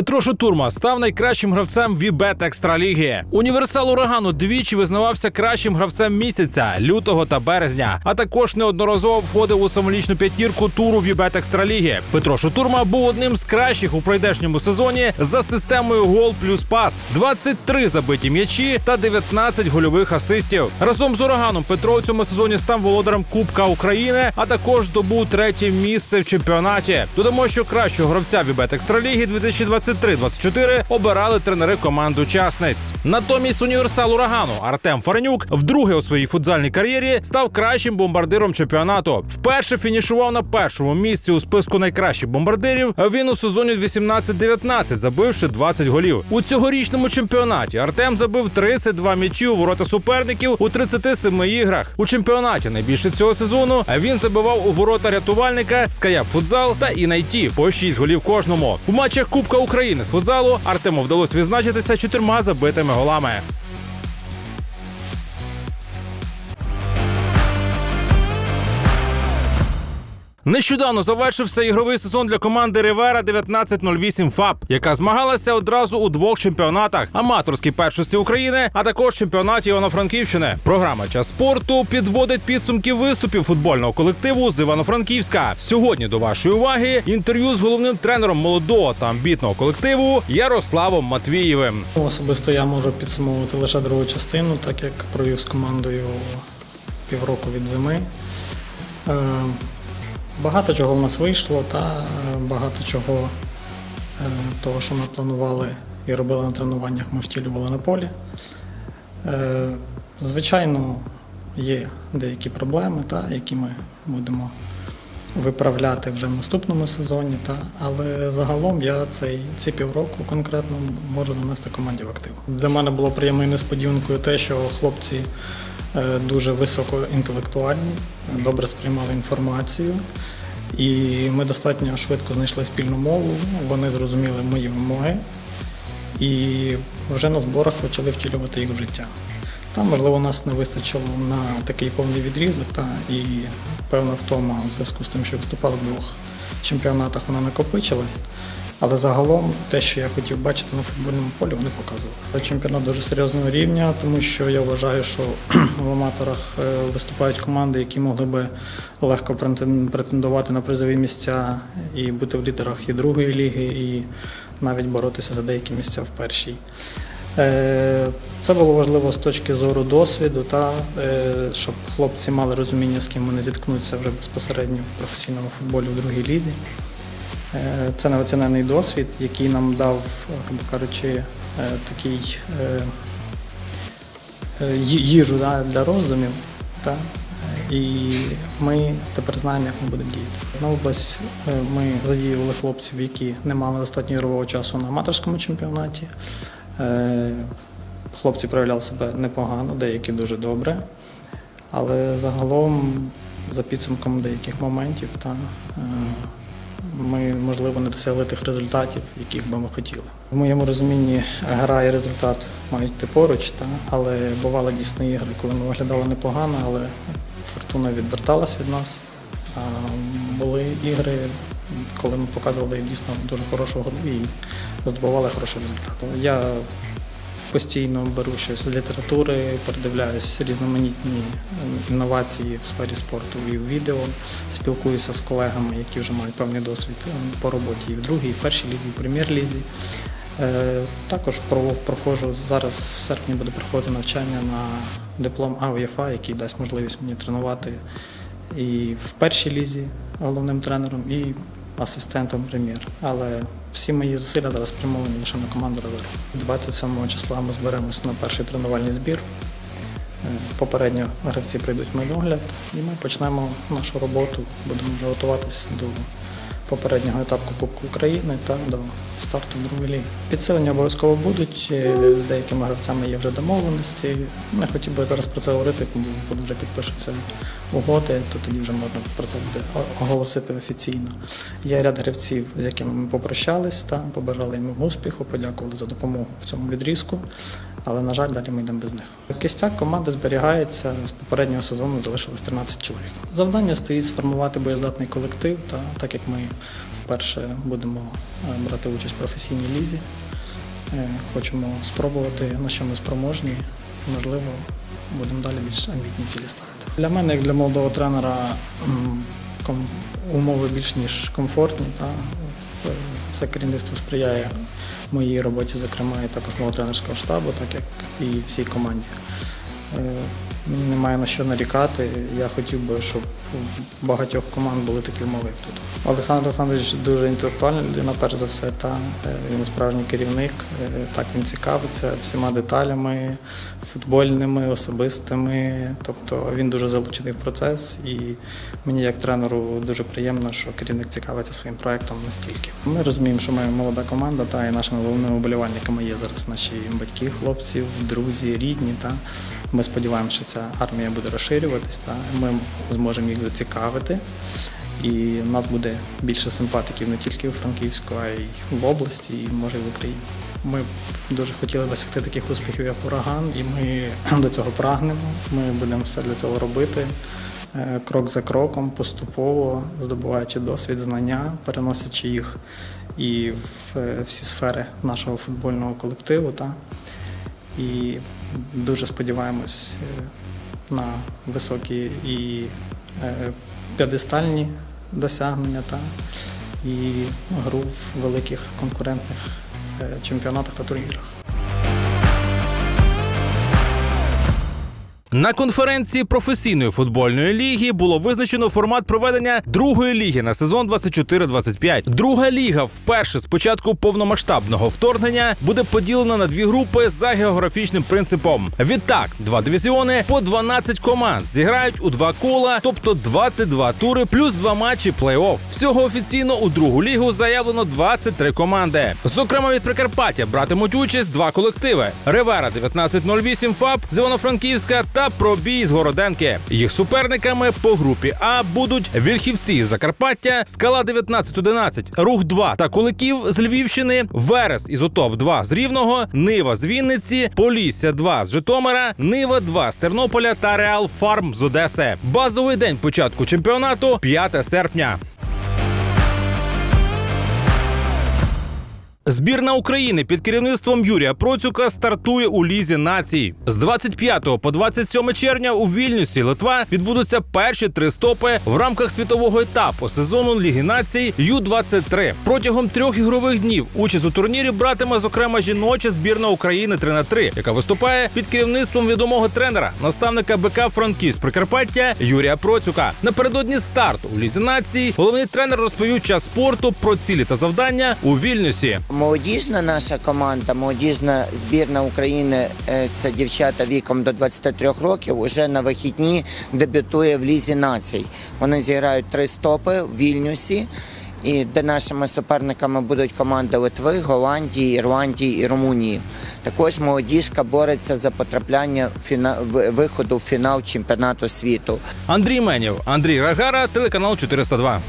Петро Шутурма став найкращим гравцем Вібет Екстраліги. Універсал урагану двічі визнавався кращим гравцем місяця лютого та березня, а також неодноразово входив у самолічну п'ятірку туру Вібет Екстраліги. Петро Шутурма був одним з кращих у пройдешньому сезоні за системою гол плюс пас, 23 забиті м'ячі та 19 гольових асистів. Разом з ураганом Петро у цьому сезоні став володарем Кубка України, а також здобув третє місце в чемпіонаті. Додамо, що кращого гравця Вібет Екстраліги 2023-24 обирали тренери команд учасниць. Натомість універсал урагану Артем Фаренюк вдруге у своїй футзальній кар'єрі став кращим бомбардиром чемпіонату. Вперше фінішував на першому місці у списку найкращих бомбардирів. Він у сезоні 18-19, забивши 20 голів. У цьогорічному чемпіонаті Артем забив 32 м'ячі у ворота суперників у 37 іграх. У чемпіонаті найбільше цього сезону він забивав у ворота рятувальника Скаяп Футзал та Інайті по 6 голів кожному. У матчах Кубка України з футзалу Артему вдалося відзначитися чотирма забитими голами. Нещодавно завершився ігровий сезон для команди Ривера 1908 ФАП, яка змагалася одразу у двох чемпіонатах: аматорській першості України, а також чемпіонаті Івано-Франківщини. Програма час спорту підводить підсумки виступів футбольного колективу з Івано-Франківська. Сьогодні до вашої уваги інтерв'ю з головним тренером молодого та амбітного колективу Ярославом Матвієвим. Особисто я можу підсумовувати лише другу частину, так як провів з командою півроку від зими. Багато чого в нас вийшло, та е, багато чого е, того, що ми планували і робили на тренуваннях, ми втілювали на полі. Е, Звичайно, є деякі проблеми, та, які ми будемо виправляти вже в наступному сезоні. Та, але загалом я цей, ці півроку конкретно можу занести команді в актив. Для мене було приємною несподіванкою те, що хлопці дуже високоінтелектуальні, добре сприймали інформацію. І ми достатньо швидко знайшли спільну мову, вони зрозуміли мої вимоги і вже на зборах почали втілювати їх в життя. Там, можливо, нас не вистачило на такий повний відрізок, та, і певна втома у зв'язку з тим, що виступали в двох чемпіонатах, вона накопичилась. Але загалом те, що я хотів бачити на футбольному полі, вони показували. Чемпіонат дуже серйозного рівня, тому що я вважаю, що в аматорах е, виступають команди, які могли би легко претендувати на призові місця і бути в лідерах і другої ліги, і навіть боротися за деякі місця в першій. Е, Це було важливо з точки зору досвіду, та е, щоб хлопці мали розуміння, з ким вони зіткнуться вже безпосередньо в професійному футболі в другій лізі. Е, Це неоцінений досвід, який нам дав, грубо кажучи, е, такий е, їжу для роздумів. І ми тепер знаємо, як ми будемо діяти. На область ми задіювали хлопців, які не мали достатньо ігрового часу на аматорському чемпіонаті. Хлопці проявляли себе непогано, деякі дуже добре. Але загалом, за підсумком деяких моментів, та, ми, можливо, не досягли тих результатів, яких би ми хотіли. В моєму розумінні гра і результат мають йти поруч, та, але бували дійсно ігри, коли ми виглядали непогано, але фортуна відверталась від нас. А були ігри, коли ми показували дійсно дуже хорошу гру і здобували хороший результат. Я постійно беру щось з літератури, передивляюсь різноманітні е, інновації в сфері спорту і в відео, спілкуюся з колегами, які вже мають певний досвід е, по роботі і в другій, і в першій лізі, і в прем'єр-лізі. Е, Також проходжу зараз в серпні буде проходити навчання на диплом АУЄФА, який дасть можливість мені тренувати і в першій лізі головним тренером, і асистентом прем'єр. Але всі мої зусилля зараз спрямовані лише на команду Ровер. 27 числа ми зберемося на перший тренувальний збір. Е, Попередньо гравці прийдуть медогляд, і ми почнемо нашу роботу. Будемо вже готуватися до попереднього етапу Кубку України та до старту другої ліги. Підсилення обов'язково будуть. е, З деякими гравцями є вже домовленості. Не хотів би зараз про це говорити, коли вже підпишуться угоди, то тоді вже можна про це буде оголосити офіційно. Є ряд гравців, з якими ми попрощались та побажали їм успіху, подякували за допомогу в цьому відрізку. Але, на жаль, далі ми йдемо без них. Кістяк команди зберігається з попереднього сезону залишилось 13 чоловік. Завдання стоїть сформувати боєздатний колектив, та так як ми вперше будемо е, брати участь в професійній лізі. Е, Хочемо спробувати, на що ми спроможні. Можливо, будемо далі більш амбітні цілі ставити. Для мене, як для молодого тренера, умови більш ніж комфортні. Та все керівництво сприяє моїй роботі, зокрема, і також мого тренерського штабу, так як і всій команді. Немає на що нарікати. Я хотів би, щоб в багатьох команд були такі умови, як тут. Олександр Олександрович дуже інтелектуальна людина, перш за все, та е, він справжній керівник. Е, Так він цікавиться всіма деталями футбольними, особистими. Тобто він дуже залучений в процес, і мені як тренеру дуже приємно, що керівник цікавиться своїм проектом настільки. Ми розуміємо, що ми молода команда, та і нашими головними вболівальниками є зараз наші батьки, хлопці, друзі, рідні. Та ми сподіваємося, що ця армія буде розширюватись, та ми зможемо їх зацікавити. І в нас буде більше симпатиків не тільки у Франківську, а й в області, і може і в Україні. Ми дуже хотіли досягти таких успіхів, як ураган, і ми до цього прагнемо. Ми будемо все для цього робити е, крок за кроком, поступово здобуваючи досвід, знання, переносячи їх і в е, всі сфери нашого футбольного колективу. Та? І дуже сподіваємось е, на високі і п'ядестальні досягнення та і гру в великих конкурентних е, чемпіонатах та турнірах. На конференції професійної футбольної ліги було визначено формат проведення другої ліги на сезон 24-25. Друга ліга вперше з початку повномасштабного вторгнення буде поділена на дві групи за географічним принципом. Відтак, два дивізіони по 12 команд зіграють у два кола, тобто 22 тури плюс два матчі плей-офф. Всього офіційно у другу лігу заявлено 23 команди. Зокрема, від Прикарпаття братимуть участь два колективи: Ревера 1908 ФАП з Івано-Франківська та Пробій з Городенки. Їх суперниками по групі А будуть Вільхівці з Закарпаття, Скала 1911, Рух 2 та Куликів з Львівщини, Верес із ОТОП 2 з Рівного, Нива з Вінниці, Полісся 2 з Житомира, Нива 2 з Тернополя та Реал Фарм з Одеси. Базовий день початку чемпіонату 5 серпня. Збірна України під керівництвом Юрія Процюка стартує у лізі націй. З 25 по 27 червня у Вільнюсі Литва відбудуться перші три стопи в рамках світового етапу сезону Ліги націй Ю-23. Протягом трьох ігрових днів участь у турнірі братиме зокрема жіноча збірна України 3 на 3 яка виступає під керівництвом відомого тренера, наставника БК Франківськ Прикарпаття Юрія Процюка. Напередодні старту у лізі націй головний тренер розповів час спорту про цілі та завдання у Вільнюсі. Молодіжна наша команда, молодіжна збірна України, е, це дівчата віком до 23 років, уже на вихідні дебютує в Лізі націй. Вони зіграють три стопи в Вільнюсі. І де нашими суперниками будуть команди Литви, Голландії, Ірландії і Румунії. Також молодіжка бореться за потрапляння фіна... виходу в фінал чемпіонату світу. Андрій Менєв, Андрій Рагара, телеканал 402.